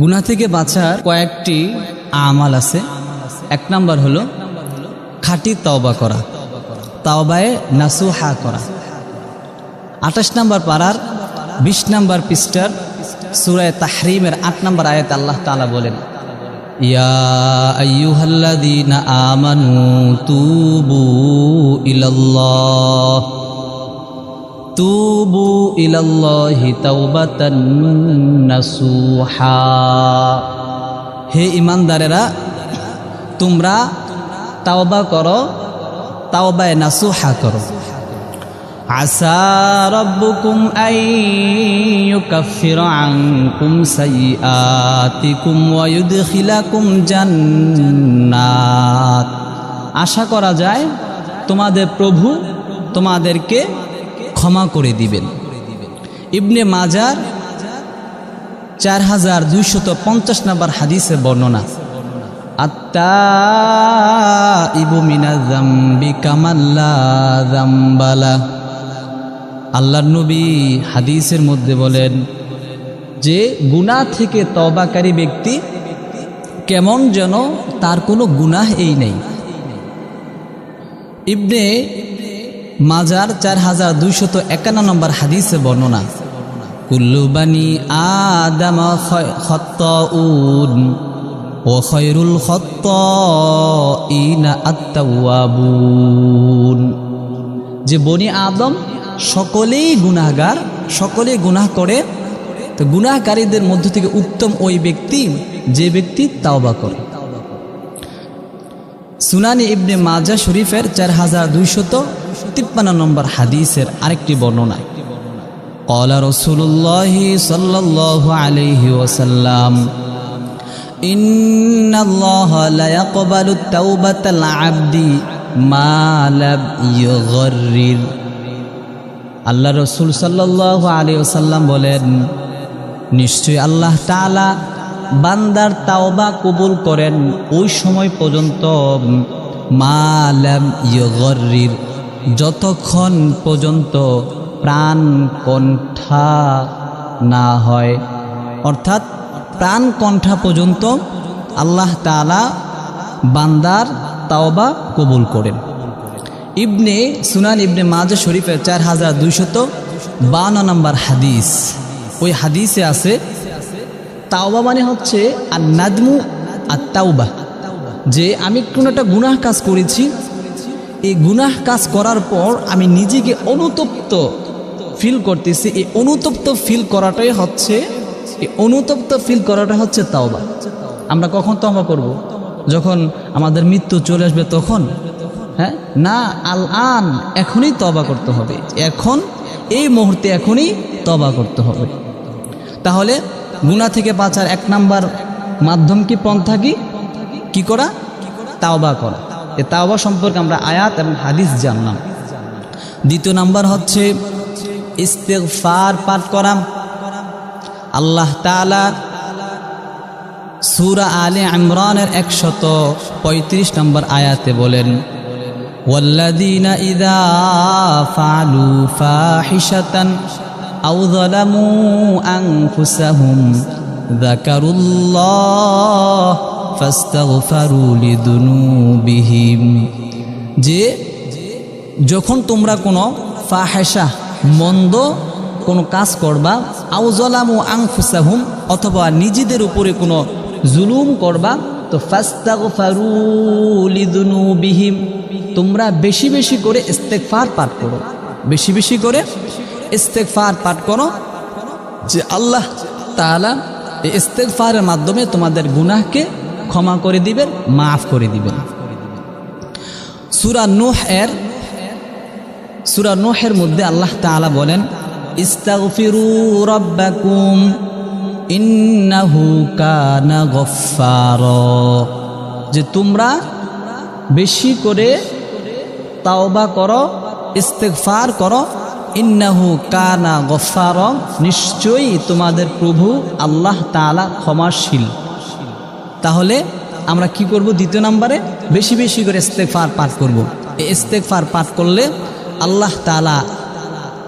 গুনা থেকে বাঁচার কয়েকটি আমাল আছে। এক নাম্বার হলো খাঁটি তওবা করা, তাওবায়ে নাসুহা করা। আঠাশ নাম্বার পাড়ার বিশ নাম্বার পৃষ্ঠার সুরায় তাহরিমের আট নাম্বার আয়াত আল্লাহ তালা বলেন, ইয়া আমানু তুবু ইলাল্লাহ। তুবু ইলাল্লাহি তাওবাতান নাসুহা। হে ইমানদারেরা, তোমরা তাওবা করো, তাওবায়ে নাসুহা করো। আশা করা যায়, তোমাদের প্রভু তোমাদেরকে ক্ষমা করে দিবেন। ইবনে মাজার চার হাজার দুইশত পঞ্চাশ নম্বর হাদিসের বর্ণনা। আত্মা ইবু মিনা জাম্বি কামাল্লা জাম্বালা আল্লাহর নবী হাদিসের মধ্যে বলেন যে, গুনাহ থেকে তবাকারী ব্যক্তি কেমন যেন তার কোনো গুনাহ এই নেই। ইবনে মাজার চার হাজার দুইশত একান্ন নম্বর হাদিসে বর্ণনা, কুল্লু বানি আদাম ও খয়রুল যে বনি আদম সকলেই গুনাহগার, সকলেই গুনাহ করে, তো গুনাহকারীদের মধ্য থেকে উত্তম ওই ব্যক্তি যে ব্যক্তি তাওবা করে। সুনানি ইবনে মাজা শরীফের চার হাজার দুইশত তিপ্পান্ন নম্বর হাদিসের আরেকটি বর্ণনায় قال رسول الله صلى الله عليه وسلم إن الله لا يقبل التوبة العبد ما لم يغرر আল্লাহ রসুল সাল্লাহ আলী ওসাল্লাম বলেন নিশ্চয়ই আল্লাহ তালা বান্দার তাওবা কবুল করেন ওই সময় পর্যন্ত মালাম ইয়গরির যতক্ষণ পর্যন্ত প্রাণ কণ্ঠা না হয়, অর্থাৎ প্রাণ কণ্ঠা পর্যন্ত আল্লাহ তালা বান্দার তাওবা কবুল করেন। ইবনে সুনান ইবনে মাজা শরীফের চার হাজার দুইশত বান্ন নম্বর হাদিস। ওই হাদিসে আছে, তাওবা মানে হচ্ছে আর নাদমু আর তাওবা যে আমি কোনো একটা গুনাহ কাজ করেছি এই গুনাহ কাজ করার পর আমি নিজেকে অনুতপ্ত ফিল করতেছি। এই অনুতপ্ত ফিল করাটাই হচ্ছে এই অনুতপ্ত ফিল করাটা হচ্ছে তাওবা। আমরা কখন তওবা করব। যখন আমাদের মৃত্যু চলে আসবে তখন? হ্যাঁ? না আল আন এখনই তবা করতে হবে। এখন, এই মুহূর্তে এখনই তবা করতে হবে। তাহলে গুণা থেকে বাঁচার এক নাম্বার মাধ্যম কি পন্থা কি? কি করা? তাওবা করা। এ তাওবা সম্পর্কে আমরা আয়াত এবং হাদিস জানলাম দ্বিতীয় নাম্বার হচ্ছে ইস্তেগফার পাঠ করা আল্লাহ তাআলা সূরা আলে ইমরানের একশত পঁয়ত্রিশ নম্বর আয়াতে বলেন والذين إذا فعلوا فاحشة أو ظلموا أنفسهم ذكروا الله فاستغفروا لذنوبهم যে যখন তোমরা কোনো ফাহেসা মন্দ কোনো কাজ করবা আউজলামু আংফুসাহুম, অথবা নিজেদের উপরে কোনো জুলুম করবা, তো ফাস্তাগফারুলিদুনুবিহিম তোমরা বেশি বেশি করে ইস্তেকফার পাঠ করো। বেশি বেশি করে ইস্তেকফার পাঠ করো যে আল্লাহ তাআলা এই ইস্তেকফারের মাধ্যমে তোমাদের গুনাহকে ক্ষমা করে দিবেন, মাফ করে দিবেন। সুরা নূহ এর, সূরা নূহের মধ্যে আল্লাহ তাআলা বলেন, ইস্তাগফিরু রাব্বাকুম, ইন্নাহু কানা যে তোমরা বেশি করে তাওবা করো, ইস্তেগফার করো, ইন্নাহু কানা গফফার। নিশ্চয়ই তোমাদের প্রভু আল্লাহ তাআলা ক্ষমাশীল। তাহলে আমরা কি করব? দ্বিতীয় নম্বরে বেশি বেশি করে ইস্তেগফার পাঠ করব। এই ইস্তেগফার পাঠ করলে আল্লাহ তালা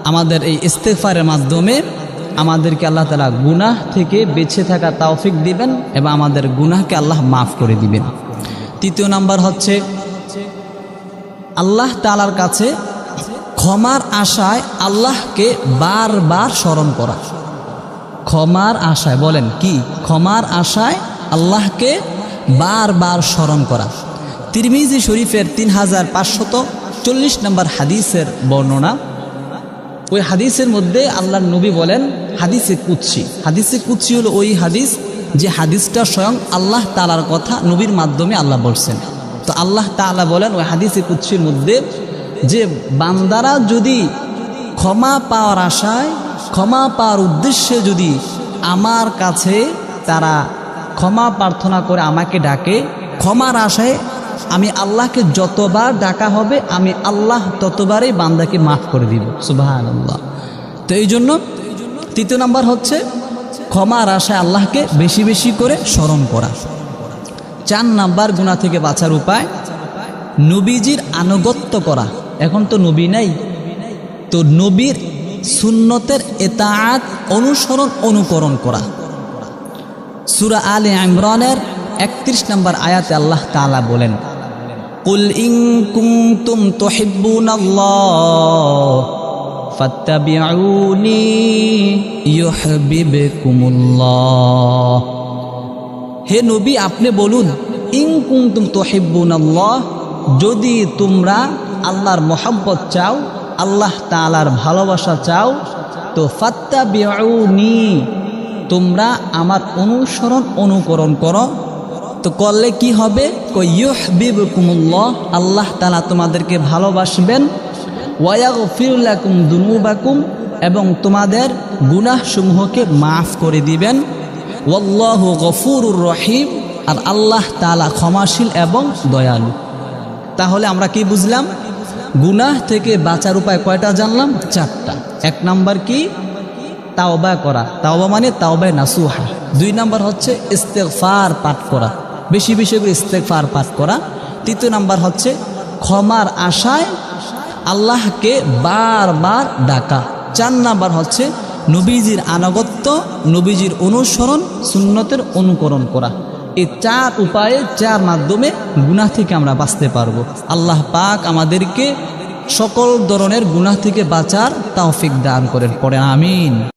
আমাদের এই ইস্তেগফারের মাধ্যমে আমাদেরকে আল্লাহ তালা গুনাহ থেকে বেঁচে থাকা তাওফিক দিবেন এবং আমাদের গুনাহকে আল্লাহ মাফ করে দিবেন। তৃতীয় নাম্বার হচ্ছে আল্লাহ তালার কাছে ক্ষমার আশায় আল্লাহকে বারবার স্মরণ করা। ক্ষমার আশায় বলেন কি? ক্ষমার আশায় আল্লাহকে বারবার স্মরণ করা। তিরমিজি শরীফের তিন হাজার পাঁচশত চল্লিশ নম্বর হাদিসের বর্ণনা। ওই হাদিসের মধ্যে আল্লাহর নবী বলেন, হাদিসে কুৎসি হাদিসে কুৎসি হলো ওই হাদিস যে হাদিসটা স্বয়ং আল্লাহ তালার কথা নবীর মাধ্যমে আল্লাহ বলছেন। তো আল্লাহ তাআলা বলেন ওই হাদিসে কুৎসির মধ্যে যে বান্দারা যদি ক্ষমা পাওয়ার আশায়, ক্ষমা পাওয়ার উদ্দেশ্যে যদি আমার কাছে তারা ক্ষমা প্রার্থনা করে আমাকে ডাকে। ক্ষমার আশায় আমি আল্লাহকে যতবার ডাকা হবে, আমি আল্লাহ ততবারই বান্দাকে মাফ করে দিব। সুবাহান আল্লাহ তো এই জন্য তৃতীয় নাম্বার হচ্ছে ক্ষমার আশায় আল্লাহকে বেশি বেশি করে স্মরণ করা। চার নাম্বার গুণা থেকে বাঁচার উপায়, নবীজির আনুগত্য করা। এখন তো নবী নাই। তো নবীর সুন্নতের এতাআত অনুসরণ, অনুকরণ করা। সুরা আলে ইমরানের একত্রিশ নম্বর আয়াতে আল্লাহ তালা বলেন, কুল ইন কুনতুম তুহিব্বুনাল্লাহ ফাত্তাবিউনি ইউহিব্বুকুমুল্লাহ। হে নবী, আপনি বলুন ইং কুনতুম তুহিব্বুনাল্লাহ, যদি তোমরা আল্লাহর মোহাব্বত চাও, আল্লাহ তাআলার ভালোবাসা চাও, তো ফাত্তাবিউনি তোমরা আমার অনুসরণ অনুকরণ করো। তো করলে কি হবে? কুমুল্লাহ আল্লাহ তালা তোমাদেরকে ভালোবাসবেন। ওয়াগফিরুল্লাকুম দুনুবাকুম এবং তোমাদের গুনাহসমূহকে মাফ করে দিবেন। ওল্লাহ গফুরুর রহিম, আর আল্লাহ তালা ক্ষমাশীল এবং দয়ালু। তাহলে আমরা কি বুঝলাম? গুনাহ থেকে বাঁচার উপায় কয়টা জানলাম? চারটা। এক নাম্বার কি? তাওবা করা। তাওবা মানে তাওবায় নাসুহা। দুই নাম্বার হচ্ছে ইস্তেকফার পাঠ করা। বেশি বেশি করে ইস্তেকফার পাঠ করা। তৃতীয় নাম্বার হচ্ছে ক্ষমার আশায় আল্লাহকে বারবার ডাকা। চার নাম্বার হচ্ছে নবীজির আনুগত্য, নবীজির অনুসরণ, সুন্নতের অনুকরণ করা। এই চার উপায়ে, চার মাধ্যমে গুনাহ থেকে আমরা বাঁচতে পারব। আল্লাহ পাক আমাদেরকে সকল ধরনের গুনাহ থেকে বাঁচার তাওফিক দান করেন। পড়ে আমিন।